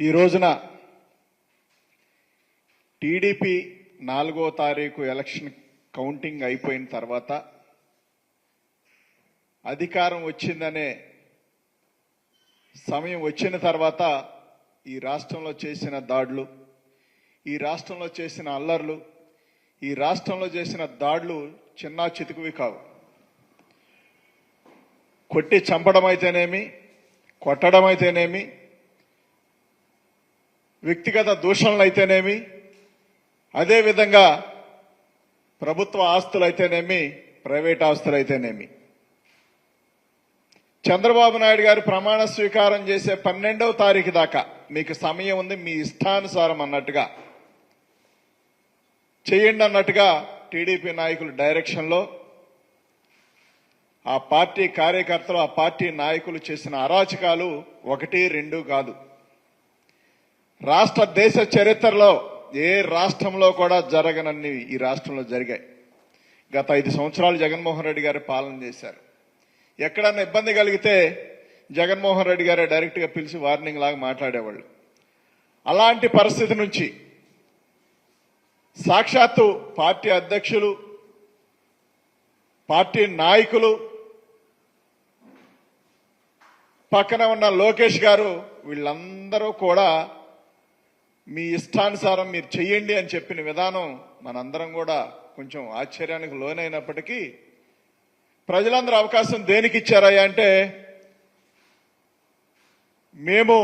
ఈ రోజున టీడీపీ నాలుగో తారీఖు ఎలక్షన్ కౌంటింగ్ అయిపోయిన తర్వాత అధికారం వచ్చిందనే సమయం వచ్చిన తర్వాత ఈ రాష్ట్రంలో చేసిన దాడులు ఈ రాష్ట్రంలో చేసిన అల్లర్లు ఈ రాష్ట్రంలో చేసిన దాడులు చిన్న చితుకువి కావు. కొట్టి చంపడం అయితేనేమి కొట్టడం అయితేనేమి వ్యక్తిగత దూషణలు అయితేనేమి అదేవిధంగా ప్రభుత్వ ఆస్తులు అయితేనేమి ప్రైవేట్ ఆస్తులు అయితేనేమి చంద్రబాబు నాయుడు గారు ప్రమాణ స్వీకారం చేసే పన్నెండవ తారీఖు దాకా మీకు సమయం ఉంది మీ ఇష్టానుసారం అన్నట్టుగా. చేయండి అన్నట్టుగా టీడీపీ నాయకులు డైరెక్షన్లో ఆ పార్టీ కార్యకర్తలు ఆ పార్టీ నాయకులు చేసిన అరాచకాలు ఒకటి రెండు కాదు. రాష్ట్ర దేశ చరిత్రలో ఏ రాష్ట్రంలో కూడా జరగనన్ని ఈ రాష్ట్రంలో జరిగాయి. గత ఐదు సంవత్సరాలు జగన్మోహన్ రెడ్డి గారు పాలన చేశారు. ఎక్కడన్నా ఇబ్బంది కలిగితే జగన్మోహన్ రెడ్డి గారే డైరెక్ట్గా పిలిచి వార్నింగ్ లాగా మాట్లాడేవాళ్ళు. అలాంటి పరిస్థితి నుంచి సాక్షాత్తు పార్టీ అధ్యక్షులు పార్టీ నాయకులు పక్కన ఉన్న లోకేష్ గారు వీళ్ళందరూ కూడా మీ ఇష్టానుసారం మీరు చెయ్యండి అని చెప్పిన విధానం మనందరం కూడా కొంచెం ఆశ్చర్యానికి లోనైనప్పటికీ ప్రజలందరూ అవకాశం దేనికి ఇచ్చారయ్యా అంటే మేము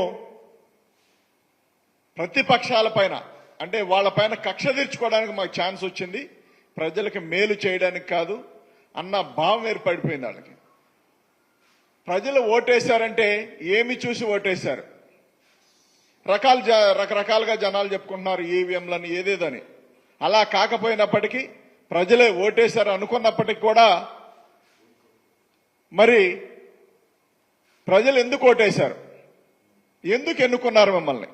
ప్రతిపక్షాల పైన అంటే వాళ్ళ పైన కక్ష తీర్చుకోవడానికి మాకు ఛాన్స్ వచ్చింది. ప్రజలకు మేలు చేయడానికి కాదు అన్న భావం ఏర్పడిపోయింది వాళ్ళకి. ప్రజలు ఓటేశారంటే ఏమి చూసి ఓటేశారు? రకాల రకరకాలుగా జనాలు చెప్పుకుంటున్నారు ఈవీఎంలని ఏదేదని. అలా కాకపోయినప్పటికీ ప్రజలే ఓటేశారు అనుకున్నప్పటికీ కూడా మరి ప్రజలు ఎందుకు ఓటేశారు? ఎందుకు ఎన్నుకున్నారు మిమ్మల్ని?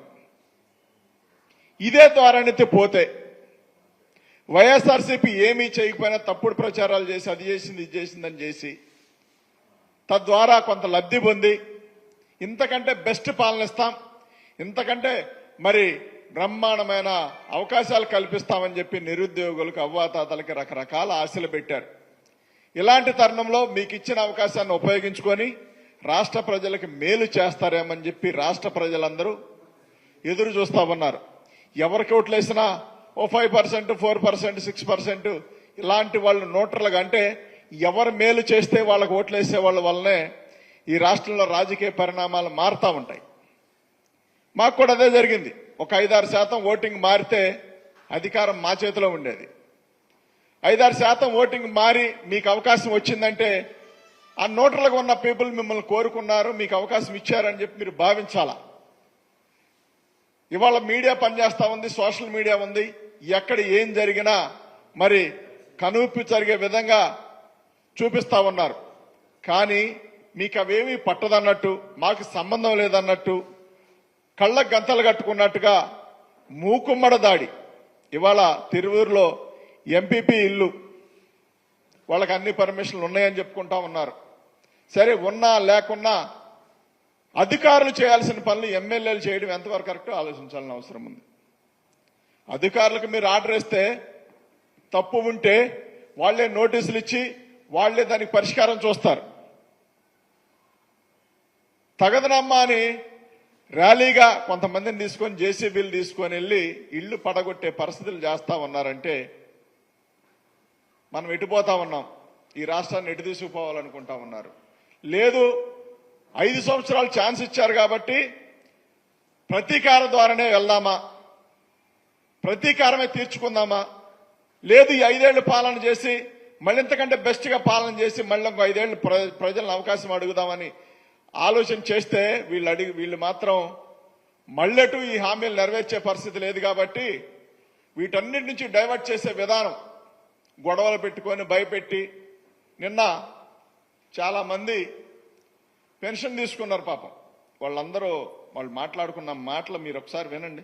ఇదే ద్వారానైతే పోతే వైఎస్ఆర్సీపీ ఏమీ చేయకపోయినా తప్పుడు ప్రచారాలు చేసి అది చేసింది ఇది చేసిందని చేసి తద్వారా కొంత లబ్ధి పొంది ఇంతకంటే బెస్ట్ పాలన ఇస్తాం ఇంతకంటే మరి బ్రహ్మాండమైన అవకాశాలు కల్పిస్తామని చెప్పి నిరుద్యోగులకు అవ్వాతాతలకి రకరకాల ఆశలు పెట్టారు. ఇలాంటి తరుణంలో మీకు ఇచ్చిన అవకాశాన్ని ఉపయోగించుకొని రాష్ట్ర ప్రజలకు మేలు చేస్తారేమని చెప్పి రాష్ట్ర ప్రజలందరూ ఎదురు చూస్తా ఉన్నారు. ఎవరికి ఓట్లేసినా ఓ five percent four percent six percent ఇలాంటి వాళ్ళు నోటర్లుగా అంటే ఎవరు మేలు చేస్తే వాళ్ళకు ఓట్లేసే వాళ్ళ వల్లనే ఈ రాష్ట్రంలో రాజకీయ పరిణామాలు మారుతా ఉంటాయి. మాకు కూడా అదే జరిగింది. ఒక ఐదారు శాతం ఓటింగ్ మారితే అధికారం మా చేతిలో ఉండేది. ఐదారు శాతం ఓటింగ్ మారి మీకు అవకాశం వచ్చిందంటే ఆ నోటర్లకు ఉన్న పీపుల్ మిమ్మల్ని కోరుకున్నారు మీకు అవకాశం ఇచ్చారని చెప్పి మీరు భావించాలా. ఇవాళ మీడియా పనిచేస్తా ఉంది సోషల్ మీడియా ఉంది. ఎక్కడ ఏం జరిగినా మరి కనువిప్పి జరిగే విధంగా చూపిస్తా ఉన్నారు. కానీ మీకు అవేమీ పట్టదన్నట్టు మాకు సంబంధం లేదన్నట్టు కళ్ళ గంతలు కట్టుకున్నట్టుగా మూకుమ్మడ దాడి. ఇవాళ తిరువూరులో ఎంపీపీ ఇల్లు. వాళ్ళకి అన్ని పర్మిషన్లు ఉన్నాయని చెప్పుకుంటా ఉన్నారు. సరే ఉన్నా లేకున్నా అధికారులు చేయాల్సిన పనులు ఎమ్మెల్యేలు చేయడం ఎంతవరకు కరెక్టో ఆలోచించాలని అవసరం ఉంది. అధికారులకు మీరు ఆర్డర్ ఇస్తే తప్పు ఉంటే వాళ్ళే నోటీసులు ఇచ్చి వాళ్ళే దానికి పరిష్కారం చూస్తారు. తగదనమ్మా అని ర్యాలీగా కొంతమందిని తీసుకొని జేసీబీలు తీసుకొని వెళ్ళి ఇళ్ళు పడగొట్టే పరిస్థితులు చేస్తా ఉన్నారంటే మనం ఎటుపోతా ఉన్నాం? ఈ రాష్ట్రాన్ని ఎటు తీసుకుపోవాలనుకుంటా ఉన్నారు? లేదు ఐదు సంవత్సరాలు ఛాన్స్ ఇచ్చారు కాబట్టి ప్రతీకారం ద్వారానే వెళ్దామా? ప్రతీకారమే తీర్చుకుందామా? లేదు ఈ ఐదేళ్ళు పాలన చేసి మళ్ళీ ఇంతకంటే బెస్ట్గా పాలన చేసి మళ్ళీ ఇంకో ఐదేళ్ళు ప్ర- ప్రజలను అవకాశం అడుగుదామని ఆలోచన చేస్తే వీళ్ళు అడిగి వీళ్ళు మాత్రం మళ్ళెటు ఈ హామీలు నెరవేర్చే పరిస్థితి లేదు కాబట్టి వీటన్నిటి నుంచి డైవర్ట్ చేసే విధానం గొడవలు పెట్టుకొని భయపెట్టి నిన్న చాలా మంది పెన్షన్ తీసుకున్నారు పాపం. వాళ్ళందరూ వాళ్ళు మాట్లాడుకున్న మాటలు మీరు ఒకసారి వినండి.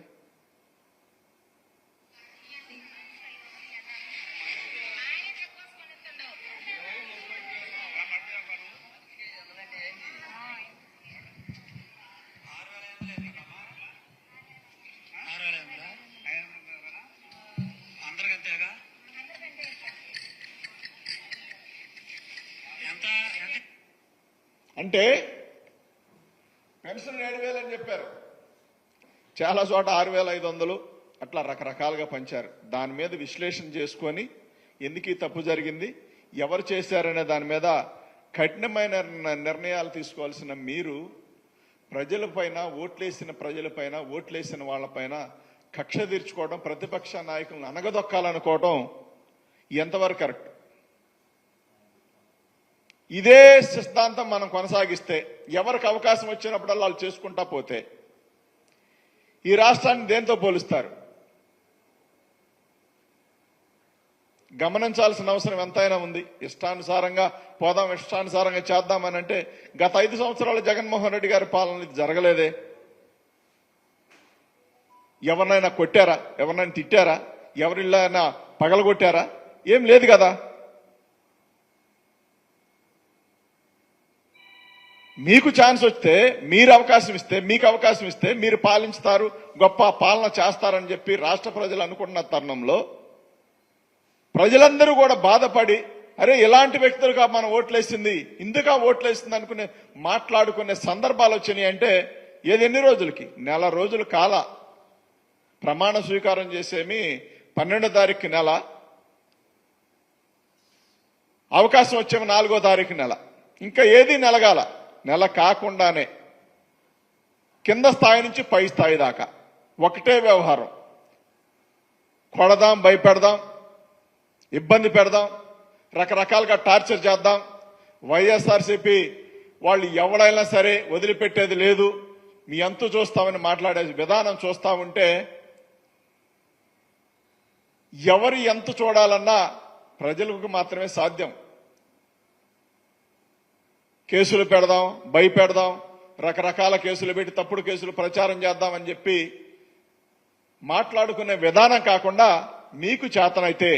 అంటే పెన్షన్ ఏడు వేలు అని చెప్పారు. చాలా చోట ఆరు వేల ఐదు వందలు అట్లా రకరకాలుగా పంచారు. దాని మీద విశ్లేషణ చేసుకొని ఎందుకు తప్పు జరిగింది ఎవరు చేశారనే దాని మీద కఠినమైన నిర్ణయాలు తీసుకోవాల్సిన మీరు ప్రజలపైన ఓట్లేసిన ప్రజలపైన ఓట్లేసిన వాళ్ళపైన కక్ష తీర్చుకోవడం ప్రతిపక్ష నాయకులను అనగదొక్కాలనుకోవడం ఎంతవరకు కరెక్ట్? ఇదే సిద్ధాంతం మనం కొనసాగిస్తే ఎవరికి అవకాశం వచ్చినప్పుడల్లా వాళ్ళు చేసుకుంటా పోతే ఈ రాష్ట్రాన్ని దేంతో పోలుస్తారు? గమనించాల్సిన అవసరం ఎంతైనా ఉంది. ఇష్టానుసారంగా పోదాం ఇష్టానుసారంగా చేద్దామని అంటే గత ఐదు సంవత్సరాలు జగన్మోహన్ రెడ్డి గారి పాలన జరగలేదే. ఎవరినైనా కొట్టారా? ఎవరినైనా తిట్టారా? ఎవరిళ్ళైనా పగలగొట్టారా? ఏం లేదు కదా. మీకు ఛాన్స్ వస్తే మీరు అవకాశం ఇస్తే మీకు అవకాశం ఇస్తే మీరు పాలించుతారు గొప్ప పాలన చేస్తారని చెప్పి రాష్ట్ర ప్రజలు అనుకుంటున్న తరుణంలో ప్రజలందరూ కూడా బాధపడి అరే ఇలాంటి వ్యక్తులుగా మనం ఓట్లేసింది ఇందుగా ఓట్లేసింది అనుకునే మాట్లాడుకునే సందర్భాలు వచ్చినాయి అంటే ఏది ఎన్ని రోజులకి? నెల రోజులు కాల. ప్రమాణ స్వీకారం చేసేమి పన్నెండో తారీఖు నెల. అవకాశం వచ్చేమి నాలుగో తారీఖు నెల. ఇంకా ఏది నెలగాల? నెల కాకుండానే కింద స్థాయి నుంచి పై స్థాయి దాకా. ఒకటే వ్యవహారం. కొడదాం భయపెడదాం ఇబ్బంది పెడదాం రకరకాలుగా టార్చర్ చేద్దాం. వైఎస్ఆర్సీపీ వాళ్ళు ఎవడైనా సరే వదిలిపెట్టేది లేదు. మీ అంతు చూస్తామని మాట్లాడే విధానం చూస్తా ఉంటే ఎవరి ఎంత చూడాలన్నా ప్రజలకు మాత్రమే సాధ్యం. కేసులు పెడదాం భయపెడదాం రకరకాల కేసులు పెట్టి తప్పుడు కేసులు ప్రచారం చేద్దామని చెప్పి మాట్లాడుకునే విధానం కాకుండా మీకు చేతనైతే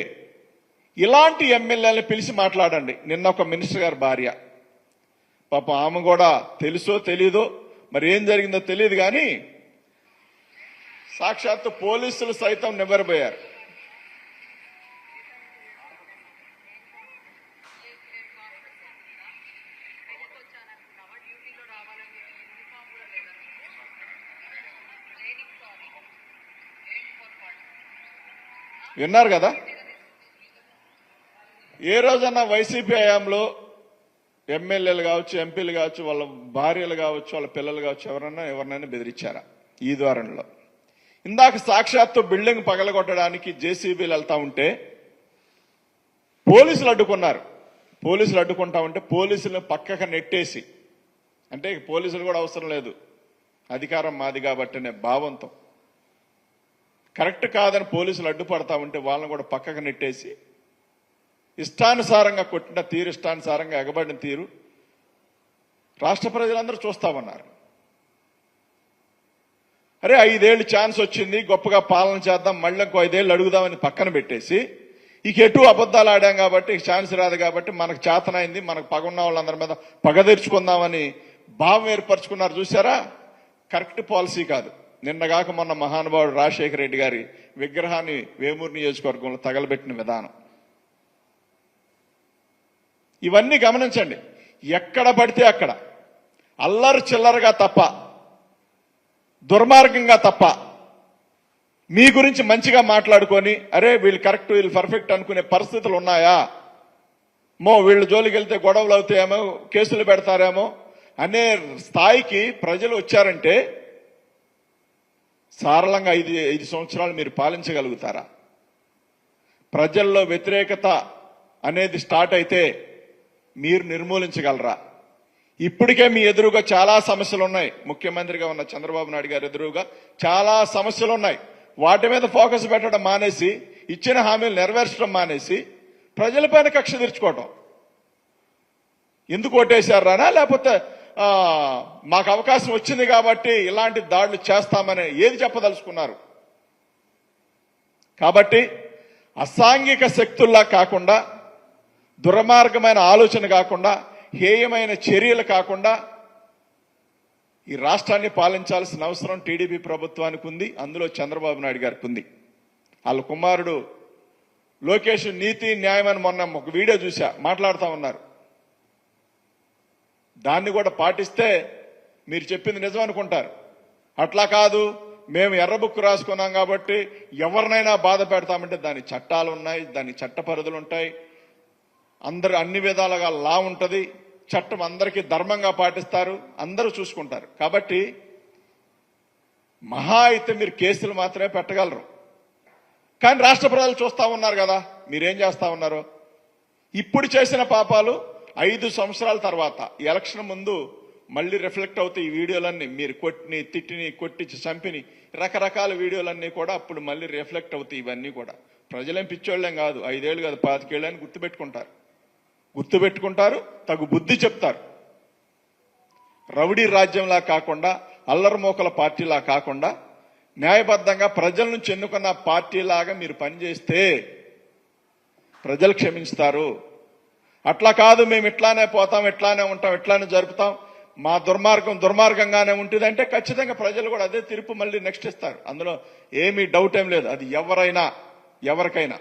ఇలాంటి ఎమ్మెల్యేలను పిలిచి మాట్లాడండి. నిన్న ఒక మినిస్టర్ గారి భార్య. పాపం ఆమె కూడా తెలుసో తెలీదో మరి ఏం జరిగిందో తెలియదు కానీ సాక్షాత్తు పోలీసులు సైతం నివ్వరబోయారు. విన్నారు కదా? ఏ రోజన్నా వైసీపీ హయాంలో ఎమ్మెల్యేలు కావచ్చు ఎంపీలు కావచ్చు వాళ్ళ భార్యలు కావచ్చు వాళ్ళ పిల్లలు కావచ్చు ఎవరన్నా ఎవరినైనా బెదిరించారా ఈ ద్వారంలో? ఇందాక సాక్షాత్తు బిల్డింగ్ పగలగొట్టడానికి జేసీబీలు వెళ్తా ఉంటే పోలీసులు అడ్డుకున్నారు. పోలీసులు అడ్డుకుంటా ఉంటే పోలీసులను పక్కకు నెట్టేసి అంటే పోలీసులు కూడా అవసరం లేదు. అధికారం మాది కాబట్టి అనే భావంతో. కరెక్ట్ కాదని పోలీసులు అడ్డుపడతా ఉంటే వాళ్ళని కూడా పక్కకు నెట్టేసి ఇష్టానుసారంగా కొట్టిన తీరు ఇష్టానుసారంగా ఎగబడిన తీరు రాష్ట్ర ప్రజలందరూ చూస్తామన్నారు అరే ఐదేళ్ళు ఛాన్స్ వచ్చింది గొప్పగా పాలన చేద్దాం మళ్ళీ ఇంకో ఐదేళ్ళు అడుగుదామని పక్కన పెట్టేసి ఇక ఎటు అబద్ధాలు ఆడాం కాబట్టి ఛాన్స్ రాదు కాబట్టి మనకు చేతనైంది మనకు పగున్న వాళ్ళందరి మీద పగ తెరుచుకుందామని భావం ఏర్పరచుకున్నారు చూసారా కరెక్ట్ పాలసీ కాదు. నిన్నగాక మొన్న మహానుభావుడు రాజశేఖర రెడ్డి గారి విగ్రహాన్ని వేమూరు నియోజకవర్గంలో తగలబెట్టిన విధానం. ఇవన్నీ గమనించండి. ఎక్కడ పడితే అక్కడ. అల్లరి చిల్లరగా తప్ప దుర్మార్గంగా తప్ప మీ గురించి మంచిగా మాట్లాడుకొని అరే వీళ్ళు కరెక్ట్ వీళ్ళు పర్ఫెక్ట్ అనుకునే పరిస్థితులు ఉన్నాయా? మో వీళ్ళు జోలికి వెళ్తే గొడవలు అవుతాయేమో కేసులు పెడతారేమో అనే స్థాయికి ప్రజలు వచ్చారంటే సారళంగా ఐదు ఐదు సంవత్సరాలు మీరు పాలించగలుగుతారా? ప్రజల్లో వ్యతిరేకత అనేది స్టార్ట్ అయితే మీరు నిర్మూలించగలరా? ఇప్పటికే మీ ఎదురుగా చాలా సమస్యలు ఉన్నాయి ముఖ్యమంత్రిగా ఉన్న చంద్రబాబు నాయుడు గారి ఎదురుగా చాలా సమస్యలు ఉన్నాయి వాటి మీద ఫోకస్ పెట్టడం మానేసి ఇచ్చిన హామీలు నెరవేర్చడం మానేసి ప్రజలపైన కక్ష తీర్చుకోవటం. ఎందుకు ఓటేశారా లేకపోతే మాకు అవకాశం వచ్చింది కాబట్టి ఇలాంటి దాడులు చేస్తామని ఏది చెప్పదలుచుకున్నారు? కాబట్టి అసాంఘిక శక్తుల్లా కాకుండా దుర్మార్గమైన ఆలోచన కాకుండా హేయమైన చర్యలు కాకుండా ఈ రాష్ట్రాన్ని పాలించాల్సిన అవసరం టీడీపీ ప్రభుత్వానికి ఉంది అందులో చంద్రబాబు నాయుడు గారికి ఉంది. వాళ్ళ కుమారుడు లోకేష్ నీతి న్యాయం అని మొన్న ఒక వీడియో చూసా మాట్లాడుతూ ఉన్నారు. దాన్ని కూడా పాటిస్తే మీరు చెప్పింది నిజం అనుకుంటారు. అట్లా కాదు మేము ఎర్ర బుక్ రాసుకున్నాం కాబట్టి ఎవరినైనా బాధ పెడతామంటే దాని చట్టాలు ఉన్నాయి దాని చట్ట పరిధులు ఉంటాయి. అందరు అన్ని విధాలుగా లా ఉంటది. చట్టం అందరికీ ధర్మంగా పాటిస్తారు. అందరూ చూసుకుంటారు. కాబట్టి మహా అయితే మీరు కేసులు మాత్రమే పెట్టగలరు. కానీ రాష్ట్ర ప్రజలు చూస్తా ఉన్నారు కదా మీరేం చేస్తూ ఉన్నారు. ఇప్పుడు చేసిన పాపాలు ఐదు సంవత్సరాల తర్వాత ఎలక్షన్ ముందు మళ్ళీ రిఫ్లెక్ట్ అవుతాయి ఈ వీడియోలన్నీ మీరు కొట్టిని తిట్టిని కొట్టించి చంపిని రకరకాల వీడియోలన్నీ కూడా అప్పుడు మళ్ళీ రిఫ్లెక్ట్ అవుతాయి ఇవన్నీ కూడా. ప్రజలేం పిచ్చోళ్ళేం కాదు. ఐదేళ్ళు కాదు పాతికేళ్ళు అని గుర్తుపెట్టుకుంటారు. గుర్తుపెట్టుకుంటారు తగు బుద్ధి చెప్తారు. రౌడీ రాజ్యంలా కాకుండా అల్లరిమోకల పార్టీలా కాకుండా న్యాయబద్ధంగా ప్రజల నుంచి ఎన్నుకున్న పార్టీలాగా మీరు పనిచేస్తే ప్రజలు క్షమించుతారు. అట్లా కాదు మేము ఇట్లానే పోతాం ఇట్లానే ఉంటాం ఇట్లానే జరుపుతాం. మా దుర్మార్గం దుర్మార్గంగానే ఉంటుందంటే ఖచ్చితంగా ప్రజలు కూడా అదే తీర్పు మళ్ళీ నెక్స్ట్ ఇస్తారు. అందులో ఏమీ డౌట్ ఏం లేదు. అది ఎవరైనా ఎవరికైనా.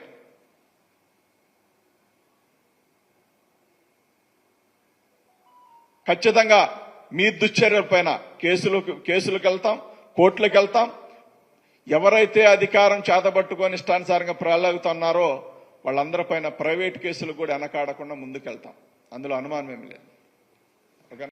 ఖచ్చితంగా మీ దుశ్చర్యల పైన కేసులు కేసులకు వెళ్తాం కోర్టులకు వెళ్తాం. ఎవరైతే అధికారం చేతబట్టుకొని ఇష్టానుసారంగా ప్రలాగుతున్నారో వాళ్ళందరి పైన ప్రైవేట్ కేసులు కూడా వెనకాడకుండా ముందుకెళ్తాం. అందులో అనుమానం ఏమి లేదు.